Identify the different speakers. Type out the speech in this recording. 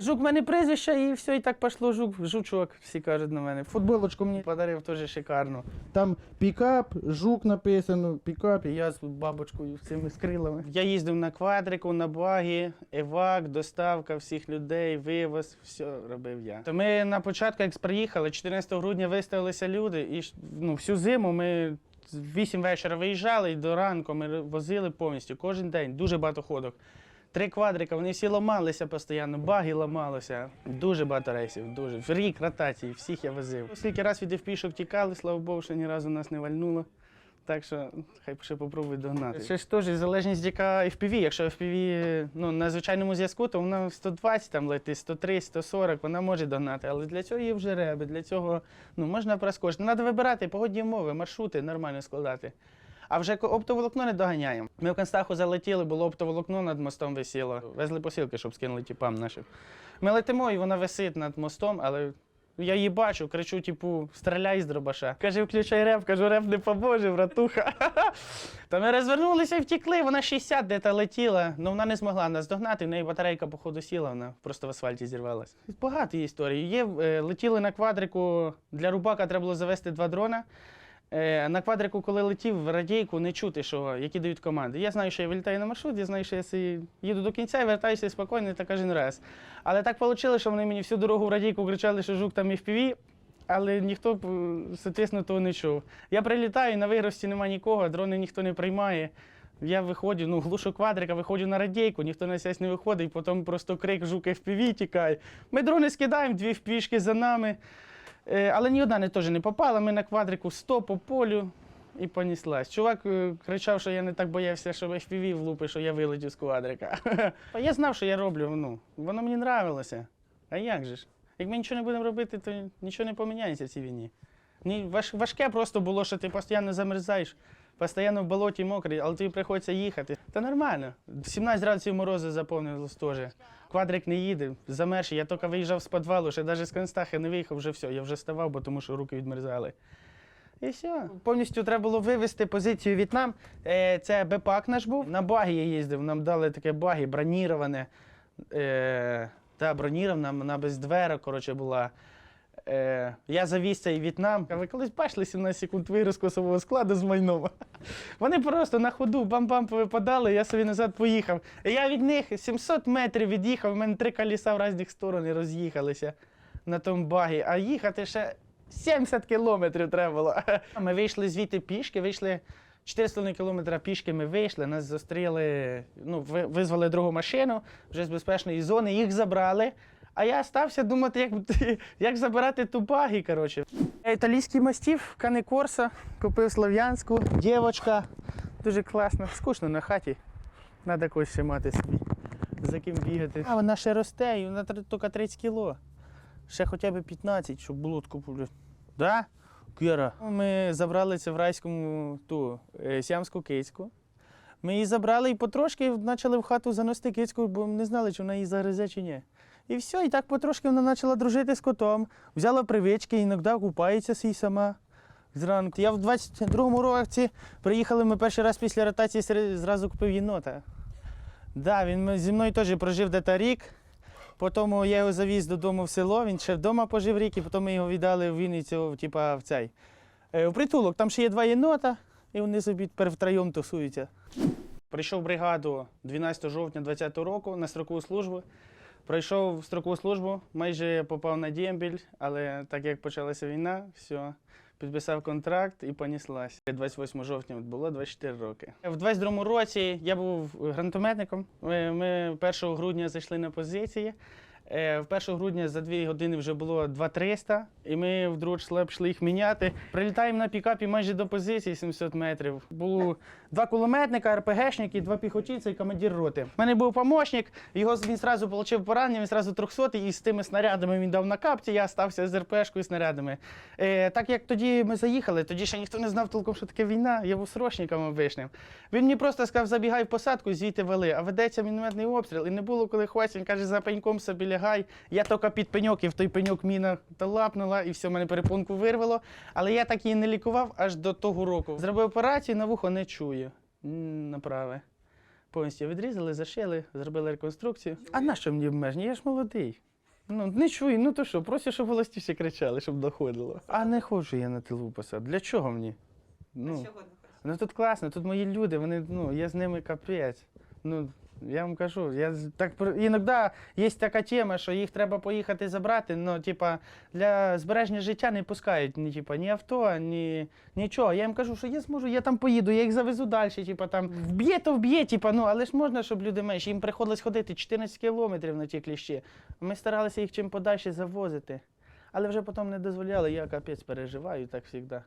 Speaker 1: Жук в мене прізвище, і все, і так пішло жук, жучок, всі кажуть на мене. Футболочку мені подарив теж шикарну. Там пікап, жук написано, пікап, і я з бабочкою цими з крилами. Я їздив на квадрику, на багі, евак, доставка всіх людей, вивоз, все робив я. То ми на початку, як приїхали, 14 грудня виставилися люди, і ну, всю зиму ми. В 8 вечора виїжджали і до ранку ми возили повністю кожен день, дуже багато ходок. Три квадрика, вони всі ламалися постійно, баги ламалися. Дуже багато рейсів, дуже. Рік ротації, всіх я возив. Скільки раз від FP втікали, слава Богу, що ні разу нас не вальнуло. Так що хай ще попробують догнати. Ще ж теж залежність, яка FPV. Якщо FPV ну, на звичайному зв'язку, то вона 120 там летить, 130, 140, вона може догнати. Але для цього є вже реби, для цього ну, можна проскочити. Треба вибирати погодні умови, маршрути нормально складати. А вже оптоволокно не доганяємо. Ми в Констаху залетіли, було оптоволокно над мостом висіло. Везли посилки, щоб скинули тіпам нашим. Ми летимо, і вона висить над мостом, але я її бачу, кричу, типу, стріляй з дробаша. Каже, включай реп, кажу, реп не поможе, братуха. Та ми розвернулися і втікли, вона 60 де-то летіла, але вона не змогла нас догнати, в неї батарейка, походу, сіла, вона просто в асфальті зірвалась. Багато є історій. Є, е, летіли на квадрику, для рубака треба було завести два дрона. Е, на квадрику, коли летів, в радійку не чути, що, які дають команди. Я знаю, що я вилітаю на маршрут, я знаю, що я їду до кінця і вертаюся спокійно та кожен раз. Але так вийшло, що вони мені всю дорогу в радійку кричали, що жук там і впіві, але ніхто, е, соответственно, того не чув. Я прилітаю, на вигрості немає нікого, дрони ніхто не приймає. Я виходжу, ну, глушу квадрика, виходжу на радійку, ніхто на сясь не виходить, потім просто крик жук FPV тікає. Ми дрони скидаємо, дві впішки за нами. Е, Але ні одна не теж не попала. Ми на квадрику 100 по полю і поніслась. Чувак е, кричав, що я не так боявся, що FPV влупи, що я вилетів з квадрика. А я знав, що я роблю. Ну, воно мені нравилося. А як же ж? Як ми нічого не будемо робити, то нічого не поміняється в цій війні. Ні, важ, важке просто було, що ти постійно замерзаєш, постійно в болоті мокрий, але тобі приходиться їхати. Та нормально. 17 градусів морозу заповнилось теж. Квадрик не їде, замерз. Я тільки виїжджав з підвалу, ще навіть з Констахи не виїхав, вже все, я вже ставав, бо тому що руки відмерзали. І все. Повністю треба було вивести позицію В'єтнам. нам. Це Бепак наш був. На багі я їздив, нам дали таке багі броніроване. Е, та бронірована, вона без дверок, коротше, була. Е, я завіз цей В'єтнам. Ви колись бачили 17 секунд вираз косового складу з майном? Вони просто на ходу бам-бам повипадали, я собі назад поїхав. Я від них 700 метрів від'їхав, у мене три коліса в різних сторони роз'їхалися на тому багі, а їхати ще 70 кілометрів треба було. Ми вийшли звідти пішки, вийшли 4,5 кілометра пішки ми вийшли, нас зустріли, ну, визвали другу машину вже з безпечної зони, їх забрали. А я стався думати, як, як забирати ту багі, коротше. Італійський мастів, Кане Корса, купив слов'янську, дівочка. Дуже класно. Скучно на хаті. Треба когось ще мати собі. За ким бігати. А вона ще росте, і вона тільки 30 кіло. Ще хоча б 15, щоб було блін. Да? Кіра. Ми забрали це в райському ту е, сіамську кицьку. Ми її забрали і потрошки почали в хату заносити кицьку, бо не знали, чи вона її загризе чи ні. І все, і так потрошки вона почала дружити з котом, взяла привички, іноді купається сій сама зранку. Я в 22-му році приїхали ми перший раз після ротації зразу купив єнота. Да, він зі мною теж прожив десь рік. Потім я його завіз додому в село, він ще вдома пожив рік, і потім ми його віддали в Вінницю, типа в цей. е, В притулок. Там ще є два єнота, і вони собі тепер втроєм тусуються. Прийшов бригаду 12 жовтня 2020 року на строкову службу. Пройшов строкову службу, майже попав на дембіль, але так як почалася війна, все, підписав контракт і поніслась. 28 жовтня було 24 роки. В 22 році я був гранатометником. Ми 1 грудня зайшли на позиції. Е, В 1 грудня за 2 години вже було 2300, і ми в 2 числа пішли їх міняти. Прилітаємо на пікапі майже до позиції 700 метрів. Було два кулеметника, РПГшники, два піхотінці і командир роти. У мене був помощник, його він зразу отримав поранення, він зразу 300 і з тими снарядами він дав на капці, я стався з РПшкою і снарядами. Е, так як тоді ми заїхали, тоді ще ніхто не знав толком, що таке війна, я був срочником обичним. Він мені просто сказав, забігай в посадку, звідти вели, а ведеться мінометний обстріл. І не було коли хватить, він каже, за пеньком собі лягай. Я тільки під пеньок, і в той пеньок міна та лапнула, і все, мене перепонку вирвало. Але я так її не лікував аж до того року. Зробив операцію, на вухо не чую. М, На. Повністю відрізали, зашили, зробили реконструкцію. А на що мені обмеження? Я ж молодий. Ну, не чую, ну то що, просто щоб голосніше кричали, щоб доходило. А не хочу я на тилу посад. Для чого мені? Ну, ну тут класно, тут мої люди, вони, ну, я з ними капець. Ну, я вам кажу, я так іноді є така тема, що їх треба поїхати забрати, але типа для збереження життя не пускають ні, типа, ні авто, ні нічого. Я їм кажу, що я зможу, я там поїду, я їх завезу далі. Типа там вб'є, то вб'є, типа, ну але ж можна, щоб люди менше. Їм приходилось ходити 14 кілометрів на ті кліщі. Ми старалися їх чим подальше завозити. Але вже потім не дозволяли, я капець переживаю так завжди.